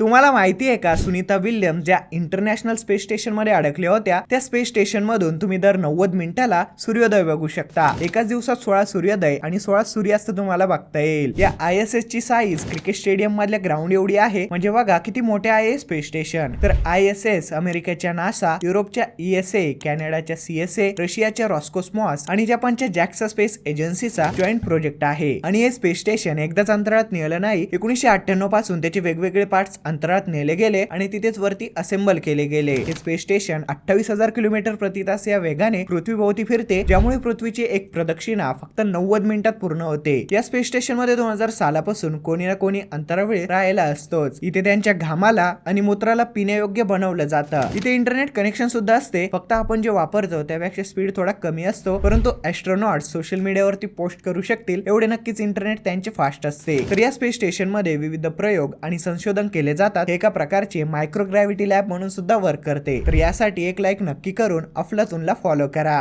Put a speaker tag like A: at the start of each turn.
A: तुम्हाला माहिती आहे का सुनीता विल्यम ज्या इंटरनॅशनल स्पेस स्टेशनमध्ये अडकल्या होत्या त्या स्पेस स्टेशन मधून तुम्ही दर नव्वद मिनिटाला सूर्योदय बघू शकता. एकाच दिवसात सोळा सूर्योदय आणि सोळा सूर्यास्त तुम्हाला बघता येईल. या आय एस एस ची साईज क्रिकेट स्टेडियम मधल्या ग्राउंड एवढी आहे म्हणजे बघा किती मोठे आहे स्पेस स्टेशन. तर आय एस एस अमेरिकेच्या नासा युरोपच्या ई एस ए कॅनडाच्या सी एस ए रशियाच्या रॉस्कोस्मॉस आणि जपानच्या जॅक्सा स्पेस एजन्सीचा जॉईंट प्रोजेक्ट आहे. आणि हे स्पेस स्टेशन एकदाच अंतराळात नेलं नाही एकोणीशे अठ्ठ्याण्णवपासून त्याचे वेगवेगळे पार्ट्स अंतराळात नेले गेले आणि तिथेच वरती असेंबल केले गेले. हे स्पेस स्टेशन अठ्ठावीस हजार किलोमीटर प्रति तास या वेगाने पृथ्वीभोवती फिरते ज्यामुळे पृथ्वीची एक प्रदक्षिणा फक्त नव्वद मिनिटात पूर्ण होते. या स्पेस स्टेशनमध्ये दोन हजार सालापासून कोणी ना कोणी अंतरावेळी राहायला असतोच. इथे त्यांच्या घामाला आणि मूत्राला पिण्यायोग्य बनवलं जातं. इथे इंटरनेट कनेक्शन सुद्धा असते. फक्त आपण जे वापरतो त्यापेक्षा स्पीड थोडा कमी असतो परंतु ऍस्ट्रॉनॉट सोशल मीडियावरती पोस्ट करू शकतील एवढे नक्कीच इंटरनेट त्यांचे फास्ट असते. तर या स्पेस स्टेशनमध्ये विविध प्रयोग आणि संशोधन केले जातात हे एका प्रकारचे मायक्रोग्रॅव्हिटी लॅब म्हणून सुद्धा वर्क करते. तर यासाठी एक लाईक नक्की करून अफलातूनला फॉलो करा.